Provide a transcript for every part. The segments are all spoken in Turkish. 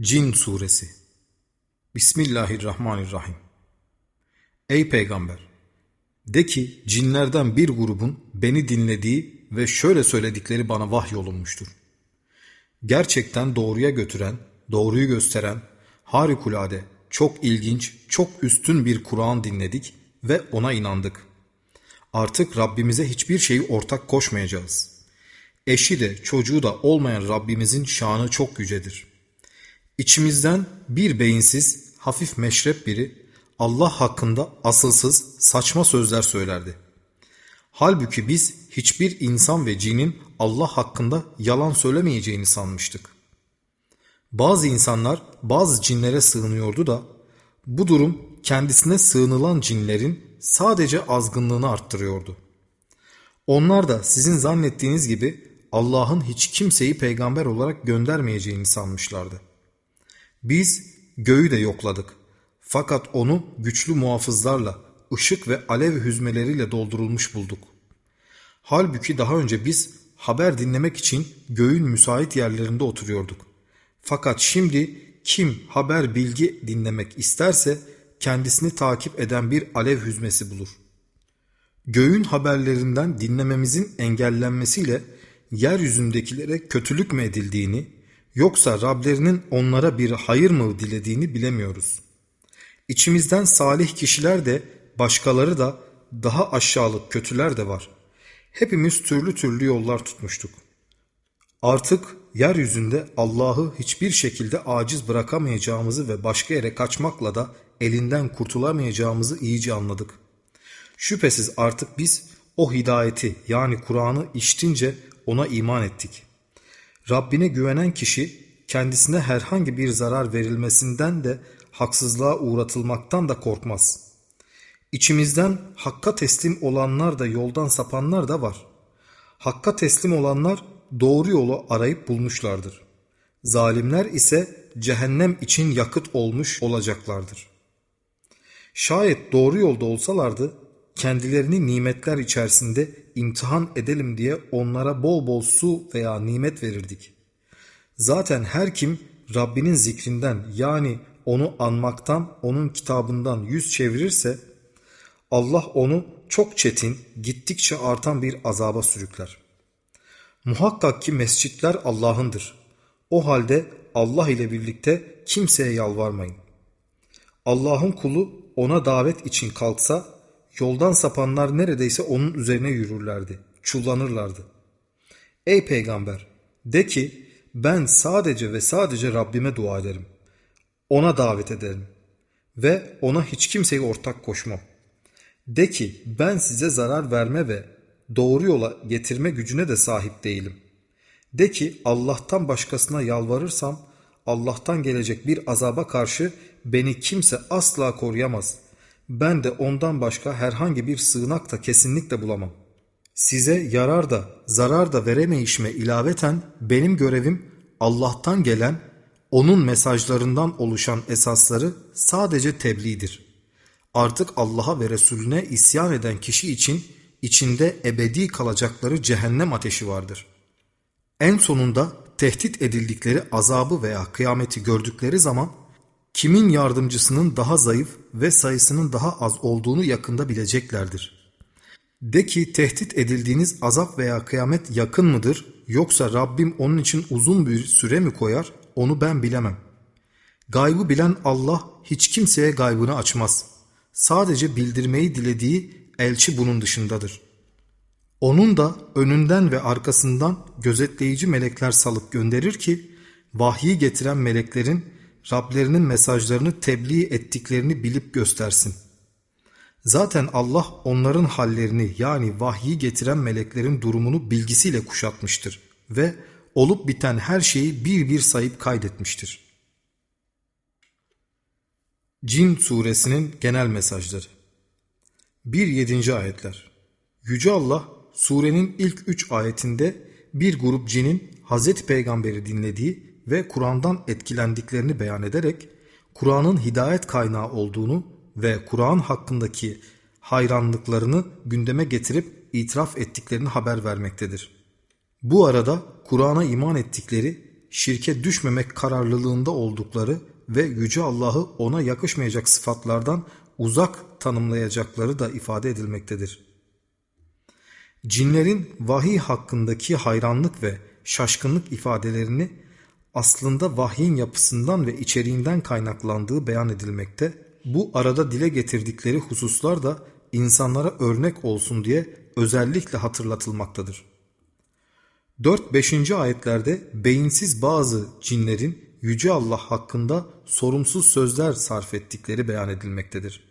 Cin Suresi Bismillahirrahmanirrahim Ey Peygamber! De ki cinlerden bir grubun beni dinlediği ve şöyle söyledikleri bana vahyolunmuştur. Gerçekten doğruya götüren, doğruyu gösteren, harikulade, çok ilginç, çok üstün bir Kur'an dinledik ve ona inandık. Artık Rabbimize hiçbir şeyi ortak koşmayacağız. Eşi de çocuğu da olmayan Rabbimizin şanı çok yücedir.'' İçimizden bir beyinsiz, hafif meşrep biri Allah hakkında asılsız, saçma sözler söylerdi. Halbuki biz hiçbir insan ve cinin Allah hakkında yalan söylemeyeceğini sanmıştık. Bazı insanlar bazı cinlere sığınıyordu da bu durum kendisine sığınılan cinlerin sadece azgınlığını arttırıyordu. Onlar da sizin zannettiğiniz gibi Allah'ın hiç kimseyi peygamber olarak göndermeyeceğini sanmışlardı. Biz göğü de yokladık. Fakat onu güçlü muhafızlarla, ışık ve alev hüzmeleriyle doldurulmuş bulduk. Halbuki daha önce biz haber dinlemek için göğün müsait yerlerinde oturuyorduk. Fakat şimdi kim haber bilgi dinlemek isterse kendisini takip eden bir alev hüzmesi bulur. Göğün haberlerinden dinlememizin engellenmesiyle yeryüzündekilere kötülük mü edildiğini, Yoksa Rablerinin onlara bir hayır mı dilediğini bilemiyoruz. İçimizden salih kişiler de başkaları da daha aşağılık kötüler de var. Hepimiz türlü türlü yollar tutmuştuk. Artık yeryüzünde Allah'ı hiçbir şekilde aciz bırakamayacağımızı ve başka yere kaçmakla da elinden kurtulamayacağımızı iyice anladık. Şüphesiz artık biz o hidayeti yani Kur'an'ı içtince ona iman ettik.'' Rabbine güvenen kişi kendisine herhangi bir zarar verilmesinden de haksızlığa uğratılmaktan da korkmaz. İçimizden hakka teslim olanlar da yoldan sapanlar da var. Hakka teslim olanlar doğru yolu arayıp bulmuşlardır. Zalimler ise cehennem için yakıt olmuş olacaklardır. Şayet doğru yolda olsalardı kendilerini nimetler içerisinde imtihan edelim diye onlara bol bol su veya nimet verirdik. Zaten her kim Rabbinin zikrinden yani onu anmaktan, onun kitabından yüz çevirirse Allah onu çok çetin, gittikçe artan bir azaba sürükler. Muhakkak ki mescitler Allah'ındır. O halde Allah ile birlikte kimseye yalvarmayın. Allah'ın kulu ona davet için kalksa Yoldan sapanlar neredeyse onun üzerine yürürlerdi, çullanırlardı. Ey peygamber de ki ben sadece ve sadece Rabbime dua ederim. Ona davet ederim ve ona hiç kimseyi ortak koşmam. De ki ben size zarar verme ve doğru yola getirme gücüne de sahip değilim. De ki Allah'tan başkasına yalvarırsam Allah'tan gelecek bir azaba karşı beni kimse asla koruyamaz.'' Ben de ondan başka herhangi bir sığınak da kesinlikle bulamam. Size yarar da zarar da veremeyişime ilaveten benim görevim Allah'tan gelen onun mesajlarından oluşan esasları sadece tebliğdir. Artık Allah'a ve Resulüne isyan eden kişi için içinde ebedi kalacakları cehennem ateşi vardır. En sonunda tehdit edildikleri azabı veya kıyameti gördükleri zaman kimin yardımcısının daha zayıf ve sayısının daha az olduğunu yakında bileceklerdir. De ki tehdit edildiğiniz azap veya kıyamet yakın mıdır yoksa Rabbim onun için uzun bir süre mi koyar onu ben bilemem. Gaybı bilen Allah hiç kimseye gaybını açmaz. Sadece bildirmeyi dilediği elçi bunun dışındadır. Onun da önünden ve arkasından gözetleyici melekler salıp gönderir ki vahyi getiren meleklerin Rablerinin mesajlarını tebliğ ettiklerini bilip göstersin. Zaten Allah onların hallerini yani vahyi getiren meleklerin durumunu bilgisiyle kuşatmıştır ve olup biten her şeyi bir bir sayıp kaydetmiştir. Cin suresinin genel mesajları 1-7. ayetler Yüce Allah surenin ilk üç ayetinde bir grup cinin Hazreti Peygamber'i dinlediği ve Kur'an'dan etkilendiklerini beyan ederek Kur'an'ın hidayet kaynağı olduğunu ve Kur'an hakkındaki hayranlıklarını gündeme getirip itiraf ettiklerini haber vermektedir. Bu arada Kur'an'a iman ettikleri, şirke düşmemek kararlılığında oldukları ve Yüce Allah'ı ona yakışmayacak sıfatlardan uzak tanımlayacakları da ifade edilmektedir. Cinlerin vahiy hakkındaki hayranlık ve şaşkınlık ifadelerini aslında vahyin yapısından ve içeriğinden kaynaklandığı beyan edilmekte. Bu arada dile getirdikleri hususlar da insanlara örnek olsun diye özellikle hatırlatılmaktadır. 4-5. ayetlerde beyinsiz bazı cinlerin Yüce Allah hakkında sorumsuz sözler sarf ettikleri beyan edilmektedir.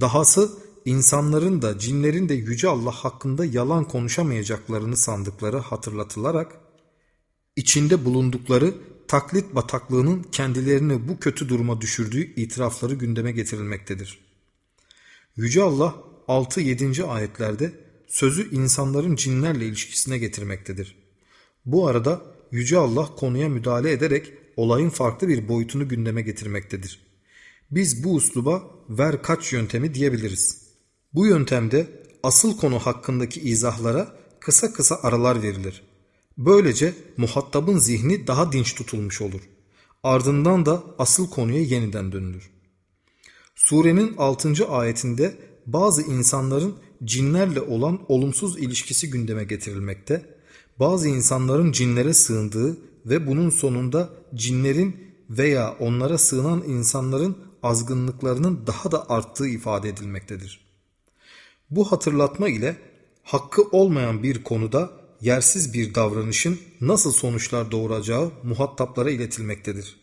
Dahası insanların da cinlerin de Yüce Allah hakkında yalan konuşamayacaklarını sandıkları hatırlatılarak içinde bulundukları taklit bataklığının kendilerini bu kötü duruma düşürdüğü itirafları gündeme getirilmektedir. Yüce Allah 6-7. ayetlerde sözü insanların cinlerle ilişkisine getirmektedir. Bu arada Yüce Allah konuya müdahale ederek olayın farklı bir boyutunu gündeme getirmektedir. Biz bu usluba ver kaç yöntemi diyebiliriz. Bu yöntemde asıl konu hakkındaki izahlara kısa kısa aralar verilir. Böylece muhatabın zihni daha dinç tutulmuş olur. Ardından da asıl konuya yeniden dönülür. Surenin 6. ayetinde bazı insanların cinlerle olan olumsuz ilişkisi gündeme getirilmekte, bazı insanların cinlere sığındığı ve bunun sonunda cinlerin veya onlara sığınan insanların azgınlıklarının daha da arttığı ifade edilmektedir. Bu hatırlatma ile hakkı olmayan bir konuda yersiz bir davranışın nasıl sonuçlar doğuracağı muhataplara iletilmektedir.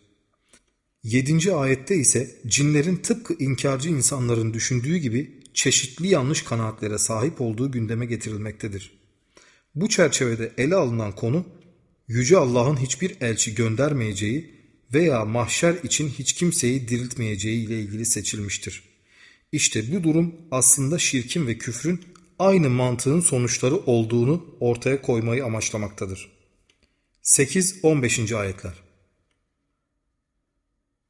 7. ayette ise cinlerin tıpkı inkarcı insanların düşündüğü gibi çeşitli yanlış kanaatlere sahip olduğu gündeme getirilmektedir. Bu çerçevede ele alınan konu Yüce Allah'ın hiçbir elçi göndermeyeceği veya mahşer için hiç kimseyi diriltmeyeceği ile ilgili seçilmiştir. İşte bu durum aslında şirkin ve küfrün aynı mantığın sonuçları olduğunu ortaya koymayı amaçlamaktadır. 8-15. ayetler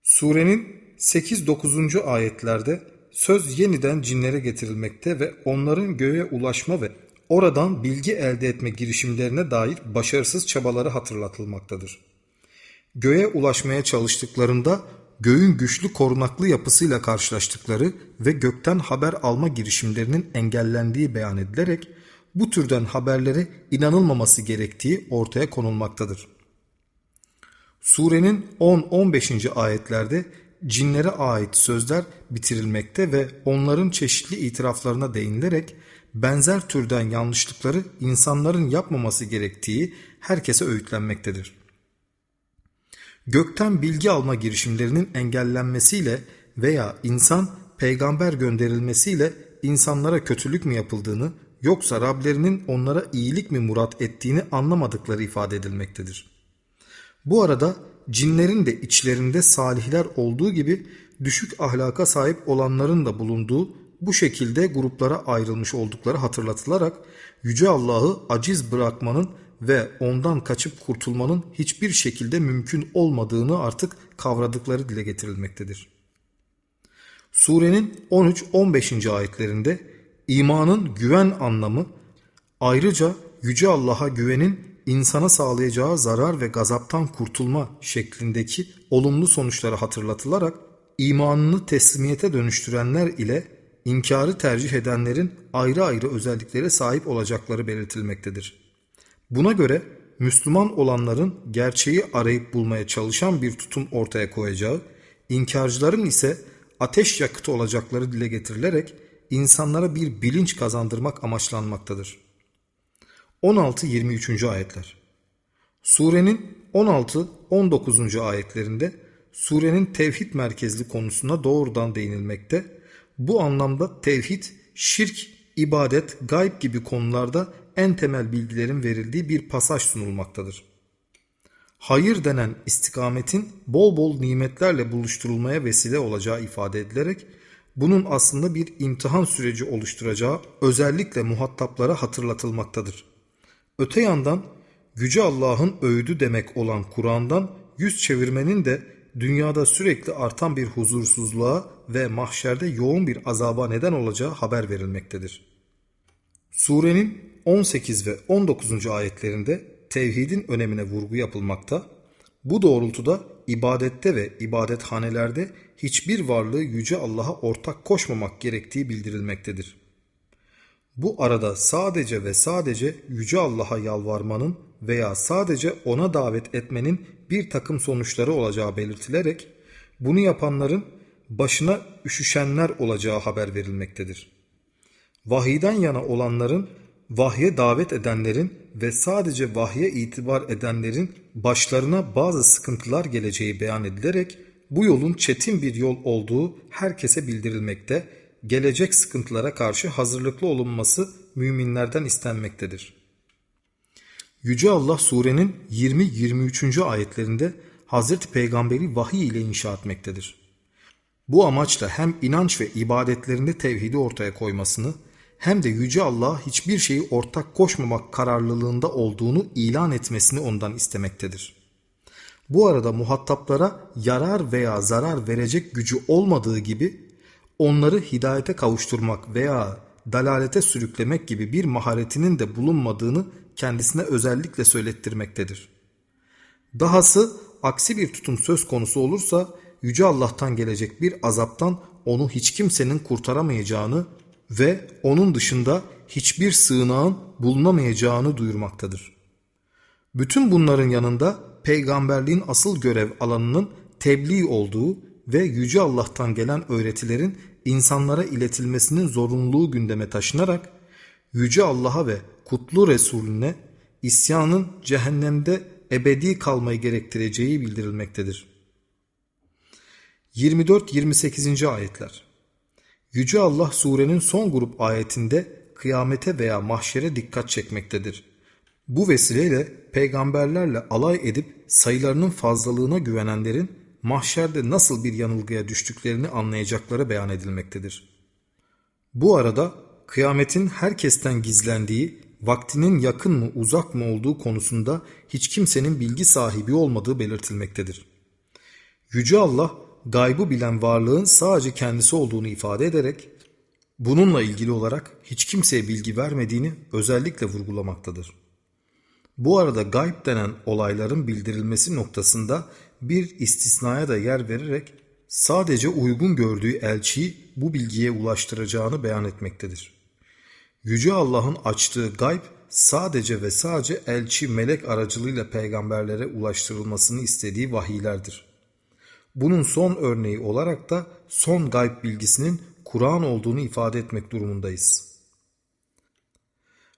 Surenin 8-9. ayetlerde söz yeniden cinlere getirilmekte ve onların göğe ulaşma ve oradan bilgi elde etme girişimlerine dair başarısız çabaları hatırlatılmaktadır. Göğe ulaşmaya çalıştıklarında göğün güçlü korunaklı yapısıyla karşılaştıkları ve gökten haber alma girişimlerinin engellendiği beyan edilerek bu türden haberlere inanılmaması gerektiği ortaya konulmaktadır. Surenin 10-15. ayetlerde cinlere ait sözler bitirilmekte ve onların çeşitli itiraflarına değinilerek benzer türden yanlışlıkları insanların yapmaması gerektiği herkese öğütlenmektedir. Gökten bilgi alma girişimlerinin engellenmesiyle veya insan peygamber gönderilmesiyle insanlara kötülük mü yapıldığını yoksa Rablerinin onlara iyilik mi murat ettiğini anlamadıkları ifade edilmektedir. Bu arada cinlerin de içlerinde salihler olduğu gibi düşük ahlaka sahip olanların da bulunduğu bu şekilde gruplara ayrılmış oldukları hatırlatılarak Yüce Allah'ı aciz bırakmanın ve ondan kaçıp kurtulmanın hiçbir şekilde mümkün olmadığını artık kavradıkları dile getirilmektedir. Surenin 13-15. ayetlerinde imanın güven anlamı ayrıca Yüce Allah'a güvenin insana sağlayacağı zarar ve gazaptan kurtulma şeklindeki olumlu sonuçları hatırlatılarak imanını teslimiyete dönüştürenler ile inkarı tercih edenlerin ayrı ayrı özelliklere sahip olacakları belirtilmektedir. Buna göre Müslüman olanların gerçeği arayıp bulmaya çalışan bir tutum ortaya koyacağı, inkarcıların ise ateş yakıtı olacakları dile getirilerek insanlara bir bilinç kazandırmak amaçlanmaktadır. 16-23. ayetler Surenin 16-19. ayetlerinde surenin tevhid merkezli konusuna doğrudan değinilmekte. Bu anlamda tevhid, şirk, ibadet, gayb gibi konularda en temel bilgilerin verildiği bir pasaj sunulmaktadır. Hayır denen istikametin bol bol nimetlerle buluşturulmaya vesile olacağı ifade edilerek bunun aslında bir imtihan süreci oluşturacağı özellikle muhataplara hatırlatılmaktadır. Öte yandan Yüce Allah'ın öğüdü demek olan Kur'an'dan yüz çevirmenin de dünyada sürekli artan bir huzursuzluğa ve mahşerde yoğun bir azaba neden olacağı haber verilmektedir. Surenin 18 ve 19. ayetlerinde tevhidin önemine vurgu yapılmakta, Bu doğrultuda ibadette ve ibadethanelerde hiçbir varlığı yüce Allah'a ortak koşmamak gerektiği bildirilmektedir. Bu arada sadece ve sadece yüce Allah'a yalvarmanın veya sadece ona davet etmenin bir takım sonuçları olacağı belirtilerek bunu yapanların başına üşüşenler olacağı haber verilmektedir. Vahiyden yana olanların vahye davet edenlerin ve sadece vahye itibar edenlerin başlarına bazı sıkıntılar geleceği beyan edilerek bu yolun çetin bir yol olduğu herkese bildirilmekte, gelecek sıkıntılara karşı hazırlıklı olunması müminlerden istenmektedir. Yüce Allah surenin 20-23. ayetlerinde Hazreti Peygamberi vahiy ile inşa etmektedir. Bu amaçla hem inanç ve ibadetlerinde tevhidi ortaya koymasını hem de Yüce Allah'a hiçbir şeyi ortak koşmamak kararlılığında olduğunu ilan etmesini ondan istemektedir. Bu arada muhataplara yarar veya zarar verecek gücü olmadığı gibi onları hidayete kavuşturmak veya dalalete sürüklemek gibi bir maharetinin de bulunmadığını kendisine özellikle söylettirmektedir. Dahası aksi bir tutum söz konusu olursa Yüce Allah'tan gelecek bir azaptan onu hiç kimsenin kurtaramayacağını ve onun dışında hiçbir sığınağın bulunamayacağını duyurmaktadır. Bütün bunların yanında peygamberliğin asıl görev alanının tebliğ olduğu ve Yüce Allah'tan gelen öğretilerin insanlara iletilmesinin zorunluluğu gündeme taşınarak Yüce Allah'a ve kutlu Resulüne isyanın cehennemde ebedi kalmayı gerektireceği bildirilmektedir. 24-28. ayetler Yüce Allah surenin son grup ayetinde kıyamete veya mahşere dikkat çekmektedir. Bu vesileyle peygamberlerle alay edip sayılarının fazlalığına güvenenlerin mahşerde nasıl bir yanılgıya düştüklerini anlayacakları beyan edilmektedir. Bu arada kıyametin herkesten gizlendiği, vaktinin yakın mı uzak mı olduğu konusunda hiç kimsenin bilgi sahibi olmadığı belirtilmektedir. Yüce Allah gaybı bilen varlığın sadece kendisi olduğunu ifade ederek bununla ilgili olarak hiç kimseye bilgi vermediğini özellikle vurgulamaktadır. Bu arada gayb denen olayların bildirilmesi noktasında bir istisnaya da yer vererek sadece uygun gördüğü elçiyi bu bilgiye ulaştıracağını beyan etmektedir. Yüce Allah'ın açtığı gayb sadece ve sadece elçi melek aracılığıyla peygamberlere ulaştırılmasını istediği vahiylerdir. Bunun son örneği olarak da son gayb bilgisinin Kur'an olduğunu ifade etmek durumundayız.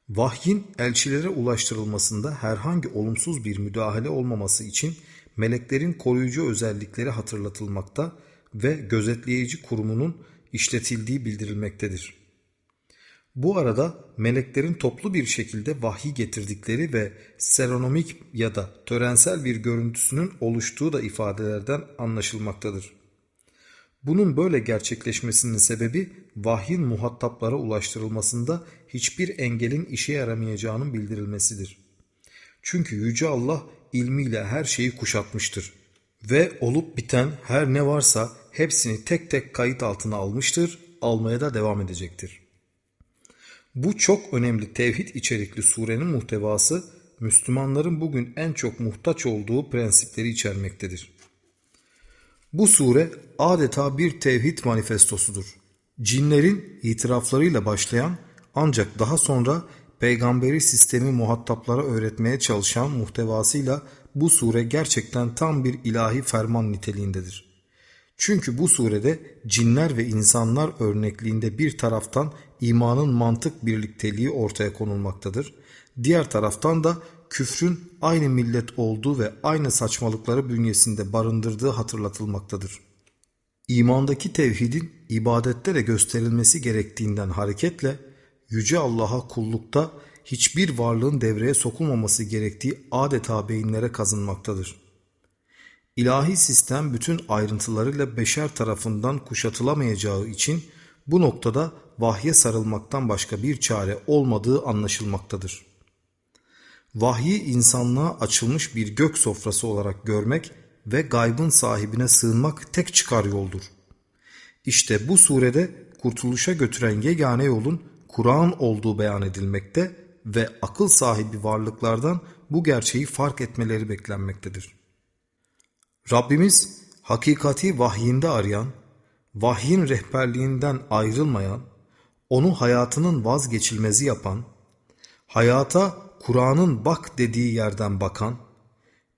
Vahyin elçilere ulaştırılmasında herhangi olumsuz bir müdahale olmaması için meleklerin koruyucu özellikleri hatırlatılmakta ve gözetleyici kurumunun işletildiği bildirilmektedir. Bu arada meleklerin toplu bir şekilde vahiy getirdikleri ve seronomik ya da törensel bir görüntüsünün oluştuğu da ifadelerden anlaşılmaktadır. Bunun böyle gerçekleşmesinin sebebi vahyin muhataplara ulaştırılmasında hiçbir engelin işe yaramayacağının bildirilmesidir. Çünkü Yüce Allah ilmiyle her şeyi kuşatmıştır ve olup biten her ne varsa hepsini tek tek kayıt altına almıştır, almaya da devam edecektir. Bu çok önemli tevhid içerikli surenin muhtevası Müslümanların bugün en çok muhtaç olduğu prensipleri içermektedir. Bu sure adeta bir tevhid manifestosudur. Cinlerin itiraflarıyla başlayan ancak daha sonra peygamberi sistemi muhataplara öğretmeye çalışan muhtevasıyla bu sure gerçekten tam bir ilahi ferman niteliğindedir. Çünkü bu surede cinler ve insanlar örnekliğinde bir taraftan imanın mantık birlikteliği ortaya konulmaktadır. Diğer taraftan da küfrün aynı millet olduğu ve aynı saçmalıkları bünyesinde barındırdığı hatırlatılmaktadır. İmandaki tevhidin ibadette de gösterilmesi gerektiğinden hareketle Yüce Allah'a kullukta hiçbir varlığın devreye sokulmaması gerektiği adeta beyinlere kazınmaktadır. İlahi sistem bütün ayrıntılarıyla beşer tarafından kuşatılamayacağı için bu noktada vahye sarılmaktan başka bir çare olmadığı anlaşılmaktadır. Vahyi insanlığa açılmış bir gök sofrası olarak görmek ve gaybın sahibine sığınmak tek çıkar yoldur. İşte bu surede kurtuluşa götüren yegane yolun Kur'an olduğu beyan edilmekte ve akıl sahibi varlıklardan bu gerçeği fark etmeleri beklenmektedir. Rabbimiz hakikati vahyinde arayan, vahyin rehberliğinden ayrılmayan, onu hayatının vazgeçilmezi yapan, hayata Kur'an'ın bak dediği yerden bakan,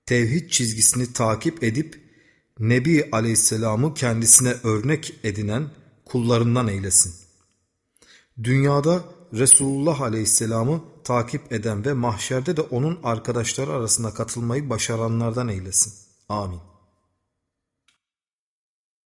tevhid çizgisini takip edip Nebi Aleyhisselam'ı kendisine örnek edinen kullarından eylesin. Dünyada Resulullah Aleyhisselam'ı takip eden ve mahşerde de onun arkadaşları arasına katılmayı başaranlardan eylesin. Amin.